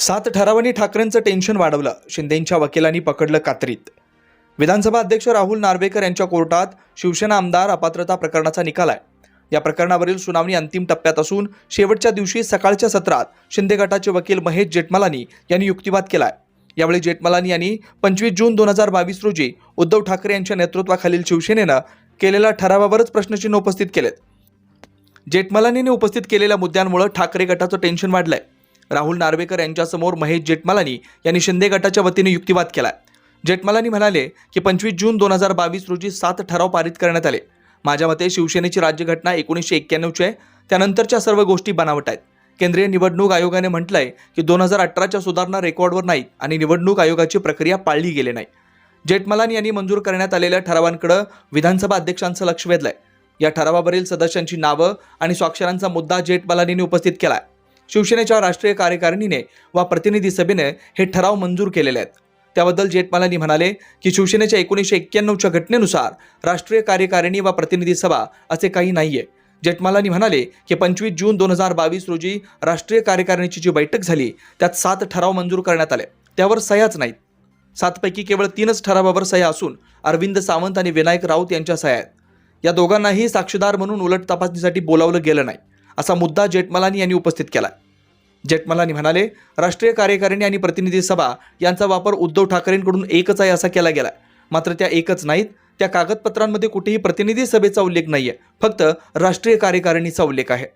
सात ठरावांनी ठाकरेंचं टेन्शन वाढवलं. शिंदेंच्या वकिलांनी पकडलं कात्रीत. विधानसभा अध्यक्ष राहुल नार्वेकर यांच्या कोर्टात शिवसेना आमदार अपात्रता प्रकरणाचा निकाल आहे. या प्रकरणावरील सुनावणी अंतिम टप्प्यात असून शेवटच्या दिवशी सकाळच्या सत्रात शिंदे गटाचे वकील महेश जेठमलानी यांनी युक्तिवाद केला आहे यावेळी जेठमलानी यांनी पंचवीस जून दोन हजार बावीस रोजी उद्धव ठाकरे यांच्या नेतृत्वाखालील शिवसेनेनं केलेल्या ठरावावरच प्रश्नचिन्ह उपस्थित केलेत. जेठमलानीने उपस्थित केलेल्या मुद्द्यांमुळे ठाकरे गटाचं टेन्शन वाढलंय. राहुल नार्वेकर यांच्यासमोर महेश जेठमलानी यांनी शिंदे गटाच्या वतीने युक्तिवाद केला जेठमलानी म्हणाले की पंचवीस जून दोन हजार बावीस रोजी सात ठराव पारित करण्यात आले. माझ्या मते शिवसेनेची राज्यघटना एकोणीसशे एक्क्याण्णवची आहे. त्यानंतरच्या सर्व गोष्टी बनावट आहेत. केंद्रीय निवडणूक आयोगाने म्हटलंय की दोन हजार अठराच्या सुधारणा रेकॉर्डवर नाहीत आणि निवडणूक आयोगाची प्रक्रिया पाळली गेली नाही. जेठमलानी यांनी मंजूर करण्यात आलेल्या ठरावांकडे विधानसभा अध्यक्षांचं लक्ष वेधलंय. या ठरावावरील सदस्यांची नावं आणि स्वाक्षरांचा मुद्दा जेठमलानीने उपस्थित केलाय. शिवसेनेच्या राष्ट्रीय कार्यकारिणीने वा प्रतिनिधी सभेने हे ठराव मंजूर केलेले आहेत. त्याबद्दल जेठमालानी म्हणाले की शिवसेनेच्या एकोणीसशे एक्क्याण्णवच्या घटनेनुसार राष्ट्रीय कार्यकारिणी वा प्रतिनिधी सभा असे काही नाहीये. जेठमालानी म्हणाले की पंचवीस जून दोन हजार बावीस रोजी राष्ट्रीय कार्यकारिणीची जी बैठक झाली त्यात सात ठराव मंजूर करण्यात आले. त्यावर सह्याच नाहीत. सातपैकी केवळ तीनच ठरावावर सह्या असून अरविंद सावंत आणि विनायक राऊत यांच्या सह्या आहेत. या दोघांनाही साक्षीदार म्हणून उलट तपासणीसाठी बोलावलं गेलं नाही असा मुद्दा जेठमलानी यांनी उपस्थित केला जेठमलानी म्हणाले राष्ट्रीय कार्यकारिणी आणि प्रतिनिधी सभा यांचा वापर उद्धव ठाकरेंकडून एकच आहे असा केला गेला मात्र त्या एकच नाहीत. त्या कागदपत्रांमध्ये कुठेही प्रतिनिधी सभेचा उल्लेख नाहीये. फक्त राष्ट्रीय कार्यकारिणीचा उल्लेख आहे.